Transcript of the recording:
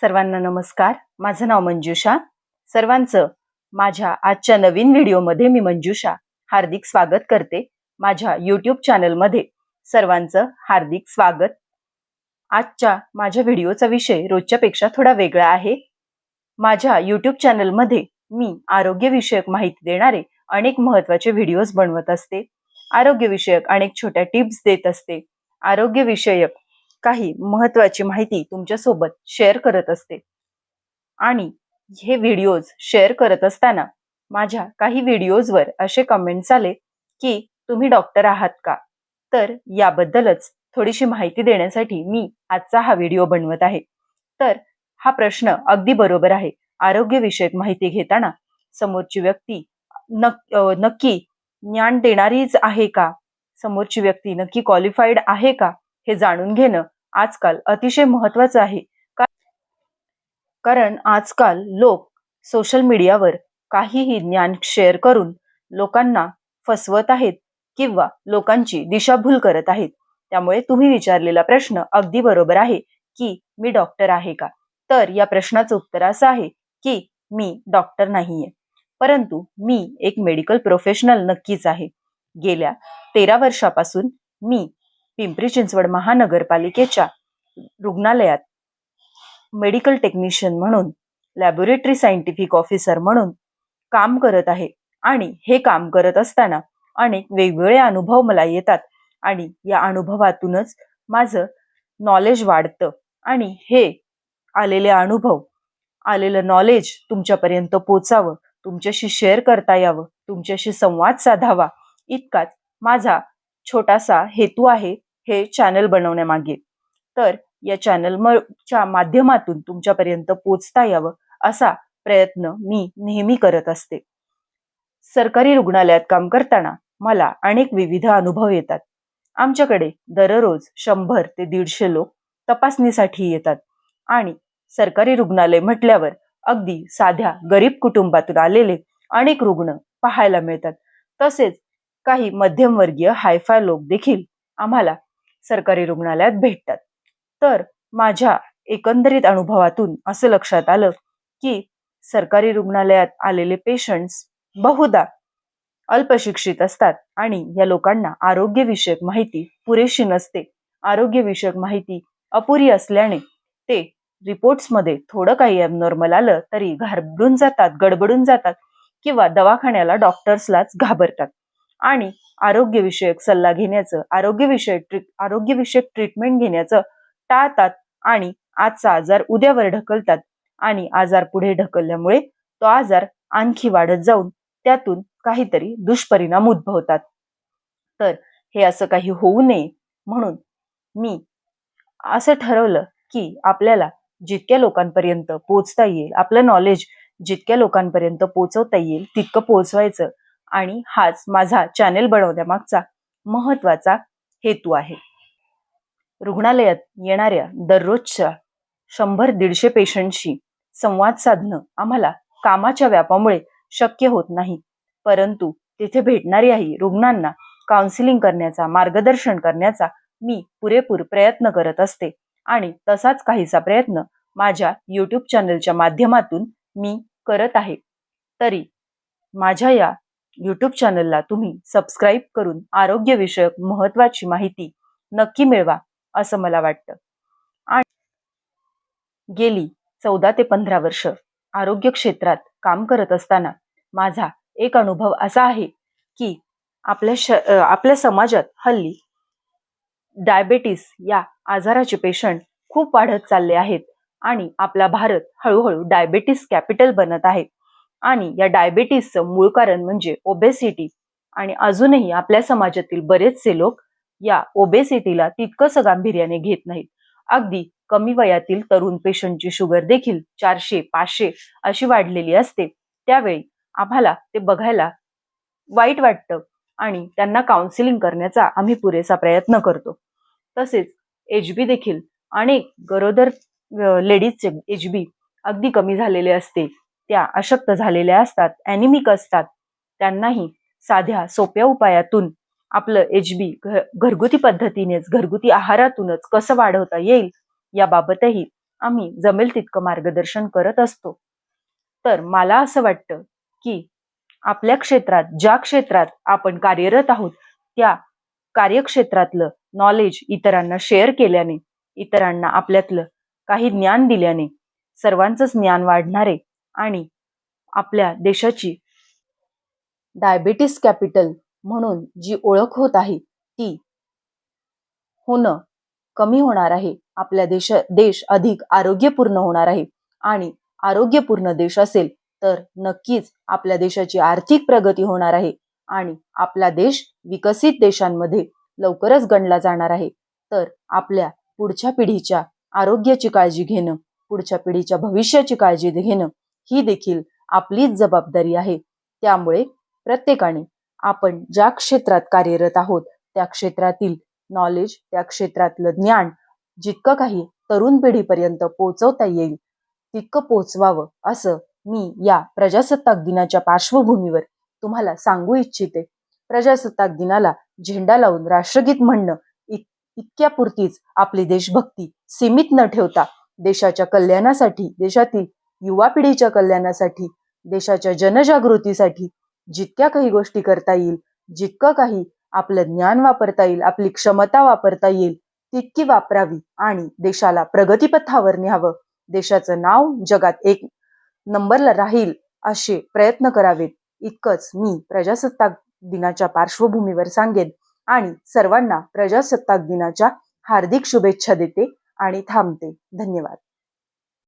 सर्वांना नमस्कार. माझं नाव मंजुषा. सर्वांचं माझ्या आजच्या नवीन व्हिडिओमध्ये मी मंजुषा हार्दिक स्वागत करते. माझ्या यूट्यूब चॅनलमध्ये सर्वांचं हार्दिक स्वागत. आजच्या माझ्या व्हिडिओचा विषय रोजच्यापेक्षा थोडा वेगळा आहे. माझ्या यूट्यूब चॅनलमध्ये मी आरोग्यविषयक माहिती देणारे अनेक महत्त्वाचे व्हिडिओज बनवत असते. आरोग्यविषयक अनेक छोट्या टिप्स देत असते. आरोग्यविषयक काही महत्त्वाची माहिती तुमच्यासोबत शेअर करत असते. आणि हे व्हिडिओज शेअर करत असताना माझ्या काही व्हिडिओजवर असे कमेंट्स आले की तुम्ही डॉक्टर आहात का? तर याबद्दलच थोडीशी माहिती देण्यासाठी मी आजचा हा व्हिडिओ बनवत आहे. तर हा प्रश्न अगदी बरोबर आहे. आरोग्यविषयक माहिती घेताना समोरची व्यक्ती नक नक्की ज्ञान देणारीच आहे का? समोरची व्यक्ती नक्की क्वालिफाईड आहे का? हे जाणून घेणं आजकाल अतिशय महत्वाचं आहे. का- कारण आजकाल लोक सोशल मीडियावर काहीही ज्ञान शेअर करून लोकांना फसवत आहेत किंवा लोकांची दिशाभूल करत आहेत. त्यामुळे तुम्ही विचारलेला प्रश्न अगदी बरोबर आहे की मी डॉक्टर आहे का? तर या प्रश्नाचं उत्तर असं आहे की मी डॉक्टर नाहीये. परंतु मी एक मेडिकल प्रोफेशनल नक्कीच आहे. गेल्या तेरा वर्षापासून मी पिंपरी चिंचवड महानगरपालिकेच्या रुग्णालयात मेडिकल टेक्निशियन म्हणून लॅबोरेटरी सायंटिफिक ऑफिसर म्हणून काम करत आहे. आणि हे काम करत असताना अनेक वेगवेगळे अनुभव मला येतात. आणि या अनुभवातूनच माझं नॉलेज वाढतं. आणि हे आलेले अनुभव आलेलं नॉलेज तुमच्यापर्यंत पोचावं तुमच्याशी शेअर करता यावं तुमच्याशी संवाद साधावा इतकाच माझा छोटासा हेतू आहे. हे चॅनल बनवण्यामागे. तर या चॅनल च्या माध्यमातून तुमच्यापर्यंत पोचता यावं असा प्रयत्न मी नेहमी करत असते. सरकारी रुग्णालयात काम करताना मला अनेक विविध अनुभव येतात. आमच्याकडे दररोज शंभर ते दीडशे लोक तपासणीसाठी येतात. आणि सरकारी रुग्णालय म्हटल्यावर अगदी साध्या गरीब कुटुंबातून आलेले अनेक रुग्ण पाहायला मिळतात. तसेच काही मध्यमवर्गीय हायफाय लोक देखील आम्हाला सरकारी रुग्णालयात भेटतात. तर माझ्या एकंदरीत अनुभवातून असं लक्षात आलं की सरकारी रुग्णालयात आलेले पेशंट्स बहुधा अल्पशिक्षित असतात आणि या लोकांना आरोग्यविषयक माहिती पुरेशी नसते. आरोग्यविषयक माहिती अपुरी असल्याने ते रिपोर्ट्समध्ये थोडं काही ॲबनॉर्मल आलं तरी घाबरून जातात गडबडून जातात किंवा दवाखान्याला डॉक्टर्सलाच घाबरतात. आणि आरोग्यविषयक सल्ला घेण्याचं आरोग्यविषयक ट्रीट आरोग्यविषयक ट्रीटमेंट घेण्याचं टाळतात आणि आजचा आजार उद्यावर ढकलतात आणि आजार पुढे ढकलल्यामुळे तो आजार आणखी वाढत जाऊन त्यातून काहीतरी दुष्परिणाम उद्भवतात. तर हे असं काही होऊ नये म्हणून मी असं ठरवलं की आपल्याला जितक्या लोकांपर्यंत पोचता येईल आपलं नॉलेज जितक्या लोकांपर्यंत पोचवता येईल तितकं पोचवायचं आणि हाच माझा चॅनेल बनवण्यामागचा महत्त्वाचा हेतू आहे. रुग्णालयात येणाऱ्या दररोजच्या शंभर दीडशे पेशंटशी संवाद साधणं आम्हाला कामाच्या व्यापामुळे शक्य होत नाही. परंतु तिथे भेटणाऱ्याही रुग्णांना काउन्सिलिंग करण्याचा मार्गदर्शन करण्याचा मी पुरेपूर प्रयत्न करत असते आणि तसाच काहीसा प्रयत्न माझ्या यूट्यूब चॅनलच्या माध्यमातून मी करत आहे. तरी माझ्या या यूट्यूब चॅनलला तुम्ही सबस्क्राईब करून आरोग्यविषयक महत्वाची माहिती नक्की मिळवा असं मला वाटतं. आणि गेली चौदा ते पंधरा वर्ष आरोग्य क्षेत्रात काम करत असताना माझा एक अनुभव असा आहे की आपल्या श आपल्या समाजात हल्ली डायबेटीस या आजाराचे पेशंट खूप वाढत चालले आहेत आणि आपला भारत हळूहळू डायबेटीस कॅपिटल बनत आहे. आणि या डायबेटीसचं मूळ कारण म्हणजे ओबेसिटी आणि अजूनही आपल्या समाजातील बरेचसे लोक या ओबेसिटीला तितकंसं गांभीर्याने घेत नाहीत. अगदी कमी वयातील तरुण पेशंटची शुगर देखील चारशे पाचशे अशी वाढलेली असते. त्यावेळी आम्हाला ते बघायला वाईट वाटतं आणि त्यांना काउन्सिलिंग करण्याचा आम्ही पुरेसा प्रयत्न करतो. तसेच एच बी देखील अनेक गरोदर लेडीजचे एच बी अगदी कमी झालेले असते. त्या अशक्त झालेल्या असतात ॲनिमिक असतात त्यांनाही साध्या सोप्या उपायातून आपलं एच बी घरगुती पद्धतीनेच घरगुती आहारातूनच कसं वाढवता येईल याबाबतही आम्ही जमेल तितकं मार्गदर्शन करत असतो. तर मला असं वाटतं की आपल्या क्षेत्रात ज्या क्षेत्रात आपण कार्यरत आहोत त्या कार्यक्षेत्रातलं नॉलेज इतरांना शेअर केल्याने इतरांना आपल्यातलं काही ज्ञान दिल्याने सर्वांचंच ज्ञान वाढणारे आणि आपल्या देशाची डायबिटीस कॅपिटल म्हणून जी ओळख होत आहे ती होणं कमी होणार आहे. आपल्या देश देश अधिक आरोग्यपूर्ण होणार आहे. आणि आरोग्यपूर्ण देश असेल तर नक्कीच आपल्या देशाची आर्थिक प्रगती होणार आहे. आणि आपला देश विकसित देशांमध्ये लवकरच गणला जाणार आहे. तर आपल्या पुढच्या पिढीच्या आरोग्याची काळजी घेणं पुढच्या पिढीच्या भविष्याची काळजी घेणं ही देखील आपलीच जबाबदारी आहे. त्यामुळे प्रत्येकाने आपण ज्या क्षेत्रात कार्यरत आहोत त्या क्षेत्रातील नॉलेज त्या क्षेत्रातलं ज्ञान जितकं काही तरुण पिढीपर्यंत पोहोचवता येईल तितकं पोचवावं असं मी या प्रजासत्ताक दिनाच्या पार्श्वभूमीवर तुम्हाला सांगू इच्छिते. प्रजासत्ताक दिनाला झेंडा लावून राष्ट्रगीत म्हणणं इत इतक्यापुरतीच आपली देशभक्ती सीमित न ठेवता देशाच्या कल्याणासाठी देशातील युवा पिढीच्या कल्याणासाठी देशाच्या जनजागृतीसाठी जितक्या काही गोष्टी करता येईल जितकं काही आपलं ज्ञान वापरता येईल आपली क्षमता वापरता येईल तितकी वापरावी आणि देशाला प्रगतीपथावर न्यावं देशाचं नाव जगात एक नंबरला राहील असे प्रयत्न करावेत. इतकंच मी प्रजासत्ताक दिनाच्या पार्श्वभूमीवर सांगेन आणि सर्वांना प्रजासत्ताक दिनाच्या हार्दिक शुभेच्छा देते आणि थांबते. धन्यवाद.